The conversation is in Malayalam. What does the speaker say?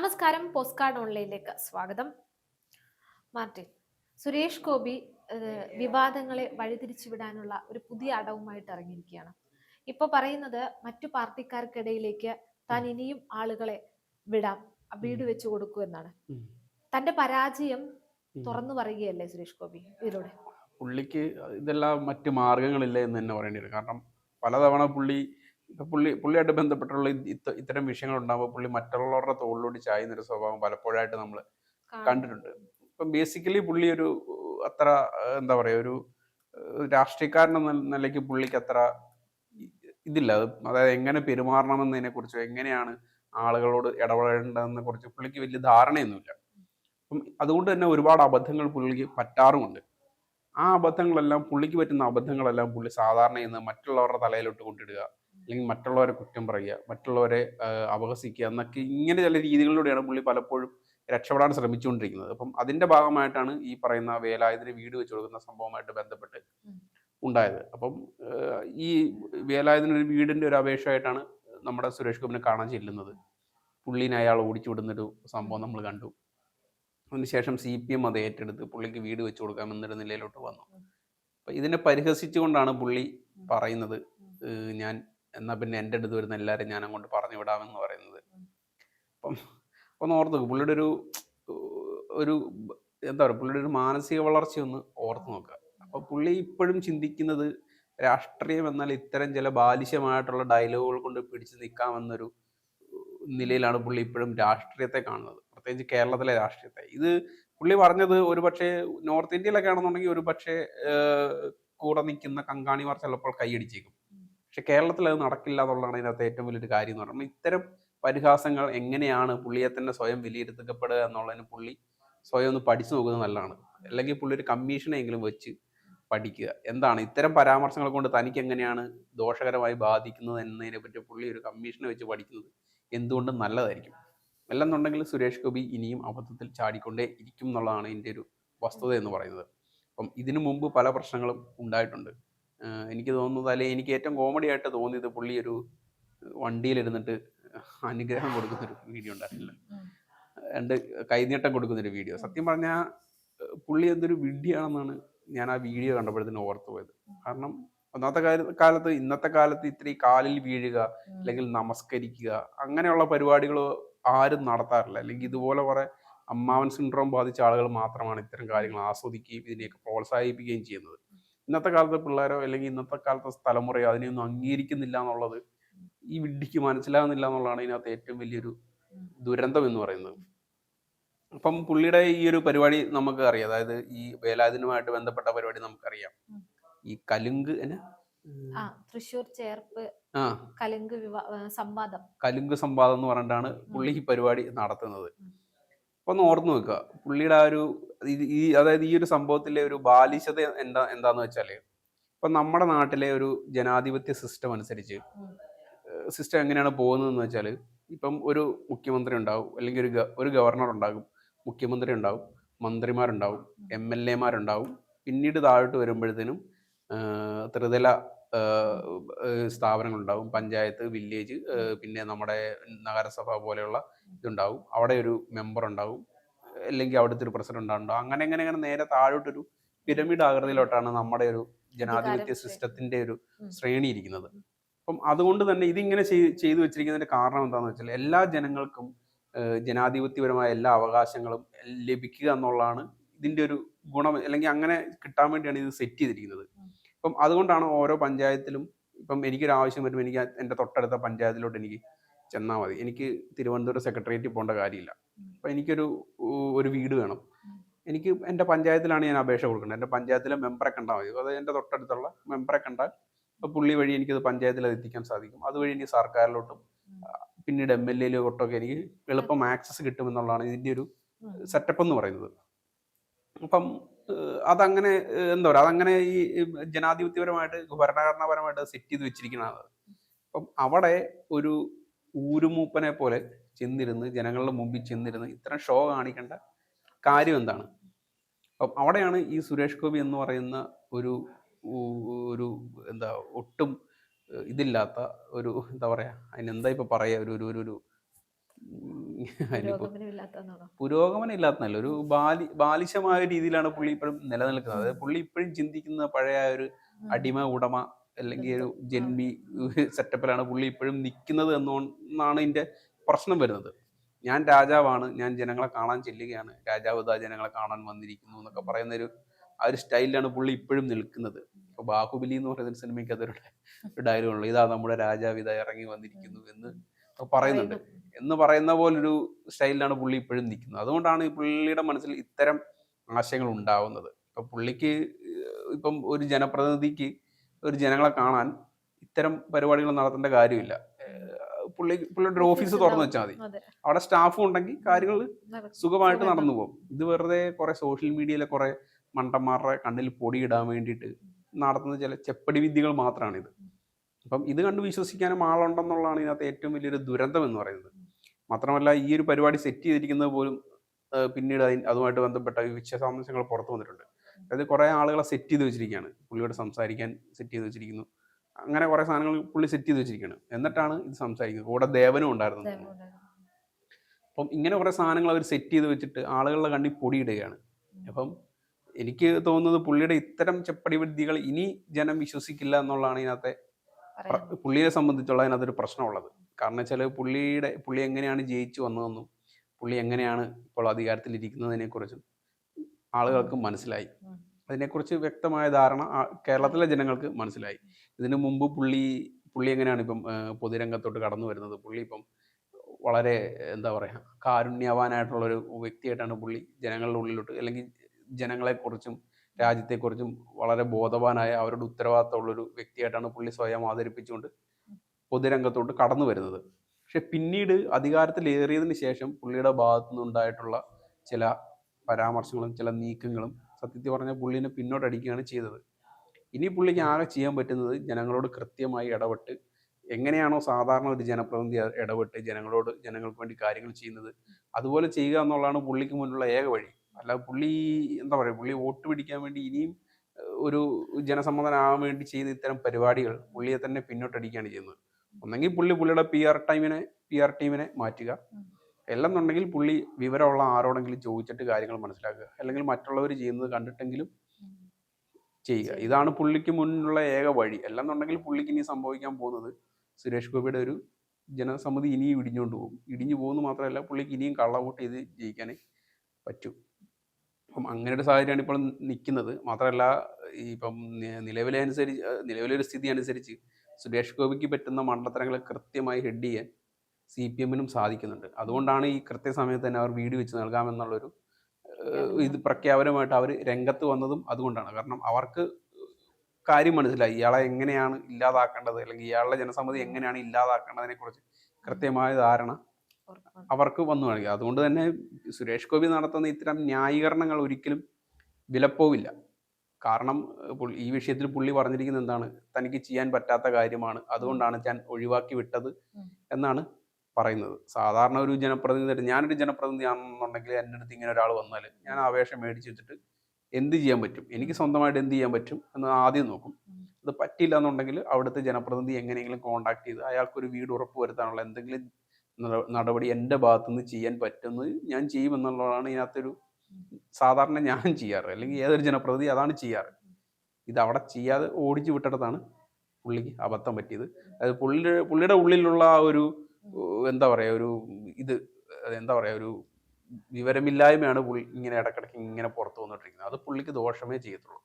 നമസ്കാരം പോസ്റ്റ് കാർഡ് ഓൺലൈനിലേക്ക് സ്വാഗതം. മാർട്ടിൻ സുരേഷ് ഗോപി വിവാദങ്ങളെ വഴിതിരിച്ചുവിടാനുള്ള ഒരു പുതിയ അടവുമായിട്ട് ഇറങ്ങിയിരിക്കുകയാണ്. ഇപ്പൊ പറയുന്നത് മറ്റു പാർട്ടിക്കാർക്കിടയിലേക്ക് താൻ ഇനിയും ആളുകളെ വിടാം വീട് വെച്ചു കൊടുക്കൂ എന്നാണ്. തന്റെ പരാജയം. തുറന്നു പറയുകയല്ലേ സുരേഷ് ഗോപി ഇതിലൂടെ? പുള്ളിക്ക് ഇതെല്ലാം മറ്റു മാർഗങ്ങളില്ല എന്ന് തന്നെ പറയേണ്ടി വരും. കാരണം പലതവണ പുള്ളി ഇപ്പൊ പുള്ളി പുള്ളിയായിട്ട് ബന്ധപ്പെട്ടുള്ള ഇത്തരം വിഷയങ്ങൾ ഉണ്ടാകുമ്പോൾ പുള്ളി മറ്റുള്ളവരുടെ തോളിലൂടെ ചായുന്ന ഒരു സ്വഭാവം പലപ്പോഴായിട്ട് നമ്മൾ കണ്ടിട്ടുണ്ട്. ഇപ്പം ബേസിക്കലി പുള്ളി ഒരു അത്ര എന്താ പറയുക ഒരു രാഷ്ട്രീയക്കാരൻ എന്ന നിലയ്ക്ക് പുള്ളിക്ക് അത്ര ഇതില്ല. അതായത് എങ്ങനെ പെരുമാറണമെന്നതിനെ കുറിച്ചോ എങ്ങനെയാണ് ആളുകളോട് ഇടപെടേണ്ടതെന്നെ കുറിച്ച് പുള്ളിക്ക് വലിയ ധാരണയൊന്നുമില്ല. അപ്പം അതുകൊണ്ട് തന്നെ ഒരുപാട് അബദ്ധങ്ങൾ പുള്ളിക്ക് പറ്റാറുമുണ്ട്. ആ അബദ്ധങ്ങളെല്ലാം പുള്ളിക്ക് പറ്റുന്ന അബദ്ധങ്ങളെല്ലാം പുള്ളി സാധാരണ ചെയ്യുന്നത് മറ്റുള്ളവരുടെ തലയിലോട്ട് കൊണ്ടിടുക അല്ലെങ്കിൽ മറ്റുള്ളവരെ കുറ്റം പറയുക മറ്റുള്ളവരെ അപഹസിക്കുക എന്നൊക്കെ ഇങ്ങനെ ചില രീതികളിലൂടെയാണ് പുള്ളി പലപ്പോഴും രക്ഷപ്പെടാൻ ശ്രമിച്ചുകൊണ്ടിരിക്കുന്നത്. അപ്പം അതിന്റെ ഭാഗമായിട്ടാണ് ഈ പറയുന്ന വേലായുധന് വീട് വെച്ച് കൊടുക്കുന്ന സംഭവമായിട്ട് ബന്ധപ്പെട്ട്. ഉണ്ടായത്. അപ്പം ഈ വേലായുധന് ഒരു വീടിന്റെ ഒരു അപേക്ഷയായിട്ടാണ് നമ്മുടെ സുരേഷ് ഗോപിനെ കാണാൻ ചെല്ലുന്നത്. പുള്ളീനെ അയാൾ ഓടിച്ചു വിടുന്നൊരു സംഭവം നമ്മൾ കണ്ടു. അതിനുശേഷം സി പി എം അത് ഏറ്റെടുത്ത് പുള്ളിക്ക് വീട് വെച്ച് കൊടുക്കാമെന്നൊരു നിലയിലോട്ട് വന്നു. അപ്പം ഇതിനെ പരിഹസിച്ചുകൊണ്ടാണ് പുള്ളി പറയുന്നത് ഞാൻ എന്നാൽ പിന്നെ എന്റെ അടുത്ത് വരുന്ന എല്ലാവരും ഞാൻ അങ്ങോട്ട് പറഞ്ഞു വിടാമെന്ന് പറയുന്നത്. അപ്പം ഒന്ന് ഓർത്ത് നോക്കും പുള്ളിയുടെ ഒരു ഒരു എന്താ പറയുക പുള്ളിയുടെ ഒരു മാനസിക വളർച്ച ഒന്ന് ഓർത്ത് നോക്കുക. അപ്പോൾ പുള്ളി ഇപ്പോഴും ചിന്തിക്കുന്നത് രാഷ്ട്രീയം എന്നാൽ ഇത്തരം ചില ബാലിശമായിട്ടുള്ള ഡയലോഗുകൾ കൊണ്ട് പിടിച്ചു നിൽക്കാമെന്നൊരു നിലയിലാണ് പുള്ളി ഇപ്പോഴും രാഷ്ട്രീയത്തെ കാണുന്നത്. പ്രത്യേകിച്ച് കേരളത്തിലെ രാഷ്ട്രീയത്തെ. ഇത് പുള്ളി പറഞ്ഞത് ഒരു പക്ഷേ നോർത്ത് ഇന്ത്യയിലൊക്കെ ആണെന്നുണ്ടെങ്കിൽ ഒരു പക്ഷേ കൂടെ നിൽക്കുന്ന കങ്കാണിമാർ ചിലപ്പോൾ കൈയടിച്ചേക്കും പക്ഷെ കേരളത്തിൽ അത് നടക്കില്ല എന്നുള്ളതാണ് ഇതിനകത്ത് ഏറ്റവും വലിയൊരു കാര്യം എന്ന് പറയുന്നത്. ഇത്തരം പരിഹാസങ്ങൾ എങ്ങനെയാണ് പുള്ളിയെ തന്നെ സ്വയം വിലയിരുത്തപ്പെടുക എന്നുള്ളതിന് പുള്ളി സ്വയം ഒന്ന് പഠിച്ചു നോക്കുന്നത് നല്ലതാണ്. അല്ലെങ്കിൽ പുള്ളി ഒരു കമ്മീഷനെങ്കിലും വെച്ച് പഠിക്കുക. എന്താണ്? ഇത്തരം പരാമർശങ്ങൾ കൊണ്ട് തനിക്ക് എങ്ങനെയാണ് ദോഷകരമായി ബാധിക്കുന്നത് എന്നതിനെ പറ്റി പുള്ളി ഒരു കമ്മീഷനെ വെച്ച് പഠിക്കുന്നത് എന്തുകൊണ്ടും നല്ലതായിരിക്കും. അല്ലെന്നുണ്ടെങ്കിൽ സുരേഷ് ഗോപി ഇനിയും അബദ്ധത്തിൽ ചാടിക്കൊണ്ടേ ഇരിക്കും എന്നുള്ളതാണ് ഇതിന്റെ ഒരു വസ്തുത എന്ന് പറയുന്നത്. അപ്പം ഇതിനു മുമ്പ് പല പ്രശ്നങ്ങളും ഉണ്ടായിട്ടുണ്ട്. എനിക്ക് തോന്നുന്നത് അല്ലെങ്കിൽ എനിക്ക് ഏറ്റവും കോമഡി ആയിട്ട് തോന്നിയത് പുള്ളി ഒരു വണ്ടിയിലിരുന്നിട്ട് അനുഗ്രഹം കൊടുക്കുന്ന ഒരു വീഡിയോ ഉണ്ടായിരുന്നില്ല രണ്ട് കൈനീട്ടം കൊടുക്കുന്ന ഒരു വീഡിയോ സത്യം പറഞ്ഞാൽ പുള്ളി എന്തൊരു വിഡ്ഢിയാണെന്നാണ് ഞാൻ ആ വീഡിയോ കണ്ടപ്പോഴത്തേന് ഓർത്തു പോയത്. കാരണം ഒന്നാമത്തെ കാല- കാലത്ത് ഇന്നത്തെ കാലത്ത് ഇത്തിരി കാലിൽ വീഴുക അല്ലെങ്കിൽ നമസ്കരിക്കുക അങ്ങനെയുള്ള പരിപാടികൾ ആരും നടത്താറില്ല. അല്ലെങ്കിൽ ഇതുപോലെ കുറെ അമ്മാവൻ സിൻഡ്രോം ബാധിച്ച ആളുകൾ മാത്രമാണ് ഇത്തരം കാര്യങ്ങൾ ആസ്വദിക്കുകയും ഇതിനെയൊക്കെ പ്രോത്സാഹിപ്പിക്കുകയും ചെയ്യുന്നത്. ഇന്നത്തെ കാലത്തെ പിള്ളേരോ അല്ലെങ്കിൽ ഇന്നത്തെ കാലത്തെ തലമുറയോ അതിനെയൊന്നും അംഗീകരിക്കുന്നില്ല എന്നുള്ളത് ഈ വിഡ്ഢിക്ക് മനസ്സിലാകുന്നില്ല എന്നുള്ളതാണ് ഇതിനകത്ത് ഏറ്റവും വലിയൊരു ദുരന്തം എന്ന് പറയുന്നത്. അപ്പം പുള്ളിയുടെ ഈ ഒരു പരിപാടി നമുക്ക് അറിയാം അതായത് ഈ വേലായുധനുമായിട്ട് ബന്ധപ്പെട്ട പരിപാടി നമുക്കറിയാം. ഈ കലുങ്ക് തൃശൂർ ചേർപ്പ് ആ. കലുങ്ക് സംവാദം. കലുങ്ക് സംവാദം എന്ന് പറഞ്ഞിട്ടാണ് പുള്ളി ഈ പരിപാടി നടത്തുന്നത്. അപ്പൊ ഒന്ന് ഓർന്നു വെക്കുക പുള്ളിയുടെ ആ ഒരു ഈ അതായത് ഈ ഒരു സംഭവത്തിലെ ഒരു ബാലിശത എന്താ എന്താന്ന് വെച്ചാൽ ഇപ്പൊ നമ്മുടെ നാട്ടിലെ ഒരു ജനാധിപത്യ സിസ്റ്റം അനുസരിച്ച് സിസ്റ്റം എങ്ങനെയാണ് പോകുന്നതെന്ന് വെച്ചാൽ ഇപ്പം ഒരു മുഖ്യമന്ത്രി ഉണ്ടാവും അല്ലെങ്കിൽ ഒരു ഒരു ഗവർണർ ഉണ്ടാകും മുഖ്യമന്ത്രി ഉണ്ടാവും മന്ത്രിമാരുണ്ടാവും എം എൽ എമാരുണ്ടാവും പിന്നീട് താഴോട്ട് വരുമ്പോഴത്തേനും ത്രിതല സ്ഥാപനങ്ങളുണ്ടാവും. പഞ്ചായത്ത് വില്ലേജ് പിന്നെ നമ്മുടെ നഗരസഭ പോലെയുള്ള ഇതുണ്ടാവും. അവിടെ ഒരു മെമ്പർ ഉണ്ടാവും. അല്ലെങ്കിൽ അവിടുത്തെ ഒരു പ്രസിഡന്റ് ഉണ്ടാവും അങ്ങനെ അങ്ങനെ അങ്ങനെ നേരെ താഴോട്ടൊരു പിരമിഡ് ആകൃതിയിലോട്ടാണ് നമ്മുടെ ഒരു ജനാധിപത്യ സിസ്റ്റത്തിന്റെ ഒരു ശ്രേണി ഇരിക്കുന്നത്. അപ്പം അതുകൊണ്ട് തന്നെ ഇതിങ്ങനെ ചെയ്- ചെയ്തു വെച്ചിരിക്കുന്നതിന്റെ കാരണം എന്താണെന്ന് വെച്ചാൽ എല്ലാ ജനങ്ങൾക്കും ജനാധിപത്യപരമായ എല്ലാ അവകാശങ്ങളും ലഭിക്കുക എന്നുള്ളതാണ് ഇതിന്റെ ഒരു ഗുണം. അല്ലെങ്കിൽ അങ്ങനെ കിട്ടാൻ വേണ്ടിയാണ് ഇത് സെറ്റ് ചെയ്തിരിക്കുന്നത്. അപ്പം അതുകൊണ്ടാണ് ഓരോ പഞ്ചായത്തിലും ഇപ്പം എനിക്കൊരു ആവശ്യം വരുമ്പോൾ എനിക്ക് എന്റെ തൊട്ടടുത്ത പഞ്ചായത്തിലോട്ട് എനിക്ക് ചെന്നാൽ മതി. എനിക്ക് തിരുവനന്തപുരം സെക്രട്ടേറിയറ്റിൽ പോകേണ്ട കാര്യമില്ല. അപ്പം എനിക്കൊരു ഒരു വീട് വേണം. എനിക്ക് എന്റെ പഞ്ചായത്തിലാണ് ഞാൻ അപേക്ഷ കൊടുക്കേണ്ടത്. എന്റെ പഞ്ചായത്തിലെ മെമ്പറെ കണ്ടാൽ മതി. അത് എന്റെ തൊട്ടടുത്തുള്ള മെമ്പറെ കണ്ടാൽ അപ്പോൾ പുള്ളി വഴി എനിക്കത് പഞ്ചായത്തിൽ അത് എത്തിക്കാൻ സാധിക്കും. അതുവഴി എനിക്ക് സർക്കാരിലോട്ടും പിന്നീട് എം എൽ എയിലോട്ടൊക്കെ എനിക്ക് എളുപ്പം ആക്സസ് കിട്ടുമെന്നുള്ളതാണ് ഇതിന്റെ ഒരു സെറ്റപ്പ് എന്ന് പറയുന്നത്. അപ്പം അതങ്ങനെ എന്താ പറയുക അതങ്ങനെ ഈ ജനാധിപത്യപരമായിട്ട് ഭരണഘടനാപരമായിട്ട് സെറ്റ് ചെയ്ത് വെച്ചിരിക്കുന്നതാണ് അപ്പം അവിടെ ഒരു ഊരുമൂപ്പനെ പോലെ ചെന്നിരുന്ന് ജനങ്ങളുടെ മുമ്പിൽ ചെന്നിരുന്ന് ഇത്തരം ഷോ കാണിക്കേണ്ട കാര്യം എന്താണ്? അപ്പം അവിടെയാണ് ഈ സുരേഷ് ഗോപി എന്ന് പറയുന്ന ഒരു ഒരു എന്താ ഒട്ടും ഇതില്ലാത്ത ഒരു എന്താ പറയുക അതിനെന്താ ഇപ്പം പറയുക ഒരു ഒരു ഒരു പുരോഗമനം ഇല്ലാത്തതല്ല ഒരു ബാലി ബാലിശമായ രീതിയിലാണ് പുള്ളി ഇപ്പോഴും നിലനിൽക്കുന്നത്. അതായത് പുള്ളി ഇപ്പോഴും ചിന്തിക്കുന്ന പഴയ ഒരു അടിമ ഉടമ അല്ലെങ്കിൽ ഒരു ജന്മി സെറ്റപ്പിലാണ് പുള്ളി ഇപ്പോഴും നിൽക്കുന്നത് എന്നാണ് ഇതിന്റെ പ്രശ്നം വരുന്നത്. ഞാൻ രാജാവാണ്. ഞാൻ ജനങ്ങളെ കാണാൻ ചെല്ലുകയാണ്. രാജാവ് ഇതാ ജനങ്ങളെ കാണാൻ വന്നിരിക്കുന്നു എന്നൊക്കെ പറയുന്ന ഒരു ആ ഒരു സ്റ്റൈലിലാണ് പുള്ളി ഇപ്പോഴും നിൽക്കുന്നത്. ഇപ്പൊ ബാഹുബലി എന്ന് പറയുന്ന സിനിമയ്ക്ക് അതൊരു ഡയലോഗുള്ളൂ ഇതാ നമ്മുടെ രാജാവ് ഇതാ ഇറങ്ങി വന്നിരിക്കുന്നു എന്ന് പറയുന്നുണ്ട്. എന്ന് പറയുന്ന പോലൊരു സ്റ്റൈലിലാണ് പുള്ളി ഇപ്പോഴും നിൽക്കുന്നത്. അതുകൊണ്ടാണ് ഈ പുള്ളിയുടെ മനസ്സിൽ ഇത്തരം ആശയങ്ങൾ ഉണ്ടാവുന്നത്. ഇപ്പൊ പുള്ളിക്ക് ഇപ്പം ഒരു ജനപ്രതിനിധിക്ക് ഒരു ജനങ്ങളെ കാണാൻ ഇത്തരം പരിപാടികൾ നടത്തേണ്ട കാര്യമില്ല. പുള്ളി പുള്ളിയുടെ ഒരു ഓഫീസ് തുറന്നു വെച്ചാൽ മതി. അവിടെ സ്റ്റാഫും ഉണ്ടെങ്കിൽ കാര്യങ്ങൾ സുഖമായിട്ട് സുഖമായിട്ട് നടന്നു പോകും. ഇത് വെറുതെ കുറെ സോഷ്യൽ മീഡിയയിലെ കുറെ മണ്ടന്മാരുടെ കണ്ണിൽ പൊടിയിടാൻ വേണ്ടിയിട്ട് നടത്തുന്ന ചില ചെപ്പടി വിദ്യകൾ മാത്രമാണ് ഇത് അപ്പം ഇത് കണ്ട് വിശ്വസിക്കാനും ആളുണ്ടെന്നുള്ളതാണ് ഇതിനകത്ത് ഏറ്റവും വലിയൊരു ദുരന്തം എന്ന് പറയുന്നത്. മാത്രമല്ല ഈ ഒരു പരിപാടി സെറ്റ് ചെയ്തിരിക്കുന്നത് പോലും പിന്നീട് അതിന് അതുമായിട്ട് ബന്ധപ്പെട്ട വിശ്വസാംശങ്ങൾ പുറത്തു വന്നിട്ടുണ്ട്. അതായത് കുറേ ആളുകളെ സെറ്റ് ചെയ്ത് വെച്ചിരിക്കുകയാണ്. പുള്ളിയോട് സംസാരിക്കാൻ സെറ്റ് ചെയ്ത് വെച്ചിരിക്കുന്നു. അങ്ങനെ കുറേ സാധനങ്ങൾ പുള്ളി സെറ്റ് ചെയ്ത് വെച്ചിരിക്കുകയാണ്. എന്നിട്ടാണ് ഇത് സംസാരിക്കുന്നത്. കൂടെ ദേവനും ഉണ്ടായിരുന്നു അപ്പം ഇങ്ങനെ കുറേ സാധനങ്ങൾ അവർ സെറ്റ് ചെയ്ത് വെച്ചിട്ട് ആളുകളുടെ കണ്ടി പൊടിയിടുകയാണ്. അപ്പം എനിക്ക് തോന്നുന്നത് പുള്ളിയുടെ ഇത്തരം ചെപ്പടി വിദ്യകൾ ഇനി ജനം വിശ്വസിക്കില്ല എന്നുള്ളതാണ് ഇതിനകത്തെ. പുള്ളിയെ സംബന്ധിച്ചുള്ള അതിനകത്തൊരു പ്രശ്നമുള്ളത്. കാരണം വെച്ചാൽ പുള്ളിയുടെ പുള്ളി എങ്ങനെയാണ് ജയിച്ചു വന്നതെന്നും പുള്ളി എങ്ങനെയാണ് ഇപ്പോൾ അധികാരത്തിലിരിക്കുന്നതിനെ കുറിച്ചും ആളുകൾക്ക് മനസ്സിലായി. അതിനെക്കുറിച്ച് വ്യക്തമായ ധാരണ കേരളത്തിലെ ജനങ്ങൾക്ക് മനസ്സിലായി. ഇതിനു മുമ്പ് പുള്ളി പുള്ളി എങ്ങനെയാണ് ഇപ്പം പൊതുരംഗത്തോട്ട് കടന്നു വരുന്നത്? പുള്ളി ഇപ്പം വളരെ എന്താ പറയുക കാരുണ്യവാനായിട്ടുള്ള ഒരു വ്യക്തിയായിട്ടാണ് പുള്ളി ജനങ്ങളുടെ ഉള്ളിലോട്ട് അല്ലെങ്കിൽ ജനങ്ങളെക്കുറിച്ചും രാജ്യത്തെക്കുറിച്ചും വളരെ ബോധവാനായ അവരുടെ ഉത്തരവാദിത്തമുള്ളൊരു വ്യക്തിയായിട്ടാണ് പുള്ളി സ്വയം അവതരിപ്പിച്ചുകൊണ്ട് പൊതുരംഗത്തോട്ട് കടന്നു വരുന്നത്. പക്ഷെ പിന്നീട് അധികാരത്തിലേറിയതിന് ശേഷം പുള്ളിയുടെ ഭാഗത്തു നിന്നുണ്ടായിട്ടുള്ള ചില പരാമർശങ്ങളും ചില നീക്കങ്ങളും സത്യത്തിൽ പറഞ്ഞാൽ പുള്ളിനെ പിന്നോട്ടടിക്കുകയാണ് ചെയ്തത്. ഇനി പുള്ളിക്ക് ആകെ ചെയ്യാൻ പറ്റുന്നത് ജനങ്ങളോട് കൃത്യമായി ഇടപെട്ട് എങ്ങനെയാണോ സാധാരണ ഒരു ജനപ്രതിനിധി ഇടപെട്ട് ജനങ്ങളോട് ജനങ്ങൾക്ക് വേണ്ടി കാര്യങ്ങൾ ചെയ്യുന്നത് അതുപോലെ ചെയ്യുക എന്നുള്ളതാണ് പുള്ളിക്ക് മുന്നിലുള്ള ഏക വഴി. അല്ല പുള്ളി എന്താ പറയുക പുള്ളി വോട്ട് പിടിക്കാൻ വേണ്ടി ഇനിയും ഒരു ജനസമ്മതനാകാൻ വേണ്ടി ചെയ്ത ഇത്തരം പരിപാടികൾ പുള്ളിയെ തന്നെ പിന്നോട്ടടിക്കുകയാണ് ചെയ്യുന്നത്. ഒന്നെങ്കിൽ പുള്ളി പുള്ളിയുടെ പി ആർ ടൈമിനെ പി ആർ ടീമിനെ മാറ്റുക. അല്ലെന്നുണ്ടെങ്കിൽ പുള്ളി വിവരമുള്ള ആരോടെങ്കിലും ചോദിച്ചിട്ട് കാര്യങ്ങൾ മനസ്സിലാക്കുക. അല്ലെങ്കിൽ മറ്റുള്ളവർ ചെയ്യുന്നത് കണ്ടിട്ടെങ്കിലും ചെയ്യുക. ഇതാണ് പുള്ളിക്ക് മുന്നിലുള്ള ഏക വഴി. അല്ലെന്നുണ്ടെങ്കിൽ പുള്ളിക്ക് ഇനി സംഭവിക്കാൻ പോകുന്നത് സുരേഷ് ഗോപിയുടെ ഒരു ജനസമിതി ഇനിയും ഇടിഞ്ഞുകൊണ്ട് പോകും. ഇടിഞ്ഞു പോകുന്നു മാത്രമല്ല പുള്ളിക്ക് ഇനിയും കള്ളവോട്ട് ചെയ്ത് ജയിക്കാനേ പറ്റൂ. അപ്പം അങ്ങനെ ഒരു സാഹചര്യമാണ് ഇപ്പോൾ നിൽക്കുന്നത്. മാത്രമല്ല ഈ ഇപ്പം നിലവിലെ അനുസരിച്ച് നിലവിലെ ഒരു സ്ഥിതി അനുസരിച്ച് സുരേഷ് ഗോപിക്ക് പറ്റുന്ന മണ്ഡലത്തരങ്ങൾ കൃത്യമായി ഹെഡ് ചെയ്യാൻ സി പി എമ്മിനും സാധിക്കുന്നുണ്ട്. അതുകൊണ്ടാണ് ഈ കൃത്യസമയത്ത് തന്നെ അവർ വീട് വെച്ച് നൽകാമെന്നുള്ളൊരു ഇത് പ്രഖ്യാപനമായിട്ട് അവർ രംഗത്ത് വന്നതും അതുകൊണ്ടാണ്. കാരണം അവർക്ക് കാര്യം മനസ്സിലായി. ഇയാളെ എങ്ങനെയാണ് ഇല്ലാതാക്കേണ്ടത്? അല്ലെങ്കിൽ ഇയാളുടെ ജനസമ്മതി എങ്ങനെയാണ് ഇല്ലാതാക്കേണ്ടതിനെ കുറിച്ച് കൃത്യമായ ധാരണ. അവർക്ക് വന്നു കാണിക്കുക. അതുകൊണ്ട് തന്നെ സുരേഷ് ഗോപി നടത്തുന്ന ഇത്തരം ന്യായീകരണങ്ങൾ ഒരിക്കലും വിലപ്പോവില്ല. കാരണം ഈ വിഷയത്തിൽ പുള്ളി പറഞ്ഞിരിക്കുന്നത് എന്താണ്? തനിക്ക് ചെയ്യാൻ പറ്റാത്ത കാര്യമാണ്. അതുകൊണ്ടാണ് ഞാൻ ഒഴിവാക്കി വിട്ടത് എന്നാണ് പറയുന്നത്. സാധാരണ ഒരു ജനപ്രതിനിധി ഞാനൊരു ജനപ്രതിനിധി ആണെന്നുണ്ടെങ്കിൽ എന്റെ അടുത്ത് ഇങ്ങനെ ഒരാൾ വന്നാൽ ഞാൻ ആവേശം മേടിച്ച് വെച്ചിട്ട് എന്ത് ചെയ്യാൻ പറ്റും? എനിക്ക് സ്വന്തമായിട്ട് എന്ത് ചെയ്യാൻ പറ്റും എന്ന് ആദ്യം നോക്കും. അത് പറ്റില്ല എന്നുണ്ടെങ്കിൽ അവിടുത്തെ ജനപ്രതിനിധി എങ്ങനെയെങ്കിലും കോണ്ടാക്ട് ചെയ്ത് അയാൾക്കൊരു വീട് ഉറപ്പ് വരുത്താനുള്ള എന്തെങ്കിലും നടപടി എന്റെ ഭാഗത്തുനിന്ന് ചെയ്യാൻ പറ്റുന്നത് ഞാൻ ചെയ്യുമെന്നുള്ളതാണ് ഇതിനകത്തൊരു സാധാരണ ഞാൻ ചെയ്യാറ്. അല്ലെങ്കിൽ ഏതൊരു ജനപ്രതിനിധി അതാണ് ചെയ്യാറ്. ഇത് അവിടെ ചെയ്യാതെ ഓടിച്ചു വിട്ടിടത്താണ് പുള്ളിക്ക് അബദ്ധം പറ്റിയത്. അതായത് പുള്ളി പുള്ളിയുടെ ഉള്ളിലുള്ള ആ ഒരു എന്താ പറയുക ഒരു ഇത് എന്താ പറയുക ഒരു വിവരമില്ലായ്മയാണ് പുള്ളി ഇങ്ങനെ ഇടക്കിടക്ക് ഇങ്ങനെ പുറത്തു വന്നുകൊണ്ടിരിക്കുന്നത്. അത് പുള്ളിക്ക് ദോഷമേ ചെയ്യത്തുള്ളൂ.